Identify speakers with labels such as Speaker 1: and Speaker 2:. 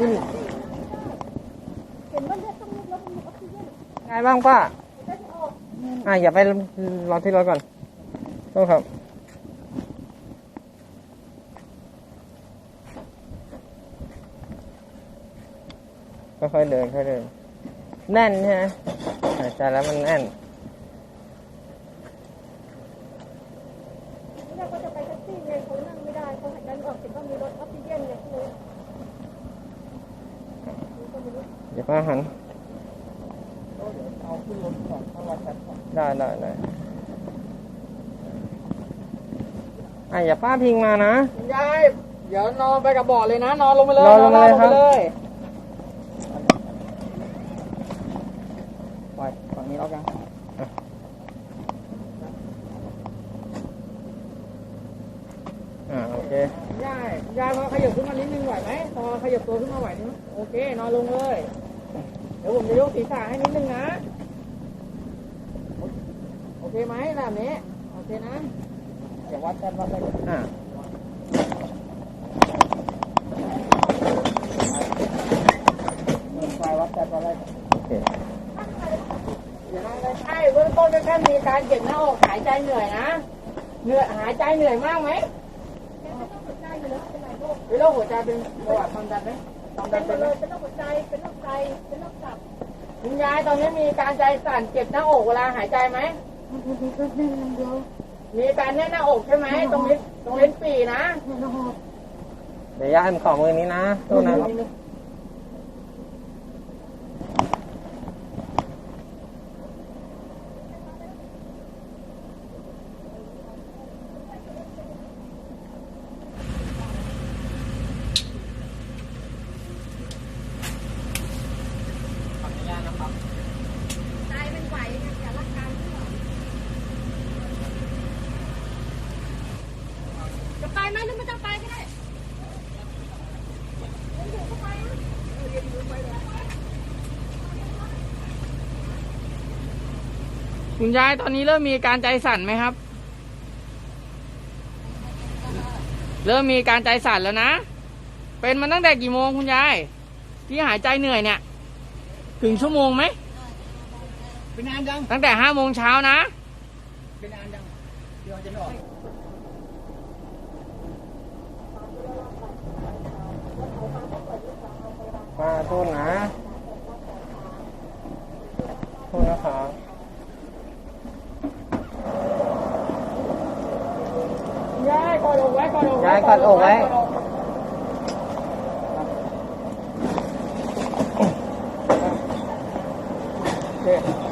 Speaker 1: ไงบ้างป้า
Speaker 2: เลือดออก
Speaker 1: อะอย่าไปรอที่รถก่อนโทษครับค่อยๆเดินค่อยๆเดินแน่นใช่ไหมหายใจแล้วมันแน่
Speaker 2: นเราก็จะไปแท็กซี่ไงเขานั่งไม่ได้เขาหายใจไม่ออกเห็นว่ามีรถออกซิเจนไงเลย
Speaker 1: เดี๋ยวป้าหัน
Speaker 3: เอาขึ้นรถก่อนถ้าวัดชัดก่อน
Speaker 1: ได้ได้ได้อะอย่าป้าพิงมานะ
Speaker 3: คุณยายเดี๋ยวนอนไปกับเบาะเลยนะ นอนลงไปเลย
Speaker 1: นอนลงไปเลยครับ
Speaker 3: นอนเลยปล่อยฝั่งนี้แล้วกัน
Speaker 1: อ่าโอเค
Speaker 3: คุณยายคุณยายพอขยับขึ้นมานิดนึงไหวไหมพอขยับตัวขึ้นมาไหวนึงโอเค นอนลงเลย เดี๋ยวผมจะยกศีรษะให้นิดนึงนะ โอเคไหมแบบนี้โอเคนะ เดี๋ยววัดกันวัดอะไรกัน
Speaker 1: อ่า
Speaker 3: ไฟวัดกันวัดอะไรกัน
Speaker 1: โอเค
Speaker 3: เดี๋ยวนะใช่เบื้องต้นก็แค่มีการเจ็บหน้าอกหายใจเหนื่อยนะ เหนื่อยหายใจเหนื่อยมากไหมเป็นโรคหัวใจเป็นประวัติความดันไหม ความดั
Speaker 2: เป็นน
Speaker 3: เป็นไหม
Speaker 2: เลยเป็นโรคหัวใจ เป็นโรคไต เป็นโรคตับ
Speaker 3: คุณยายตอนนี้มีการใจสั่นเจ็บหน้าอกเวลาหายใจไหมมีการแน่นหน้าอกใช่ไหมตรงลิ้นตรงลิ้นปี่นะ
Speaker 1: เดี๋ยวย่าให้มันขอมือนี้นะโทษนะครับ
Speaker 2: ใจเป็นไหวเนี่ยแต่ร่างกายไม่ไหวจะ ไปไหมหรือไม่ต้องไปก็ได้
Speaker 3: คุณยายตอนนี้เริ่มมีการใจสั่นไหมครับ เริ่มมีการใจสั่นแล้วนะ เป็นมาตั้งแต่กี่โมงคุณยาย ที่หายใจเหนื่อยเนี่ย ถึงชั่วโมงไหม
Speaker 4: เป็นนานยัง
Speaker 3: ตั้งแต่ห้าโมงเช้านะ
Speaker 4: เป็นนานยังเดี๋ยวจะไม่ออก
Speaker 1: ป้าโทษนะโทษนะครับ
Speaker 3: ยายกอดอกไว้กอดอกไว้
Speaker 1: ยายกอดอกไว้
Speaker 3: กดอกโอเค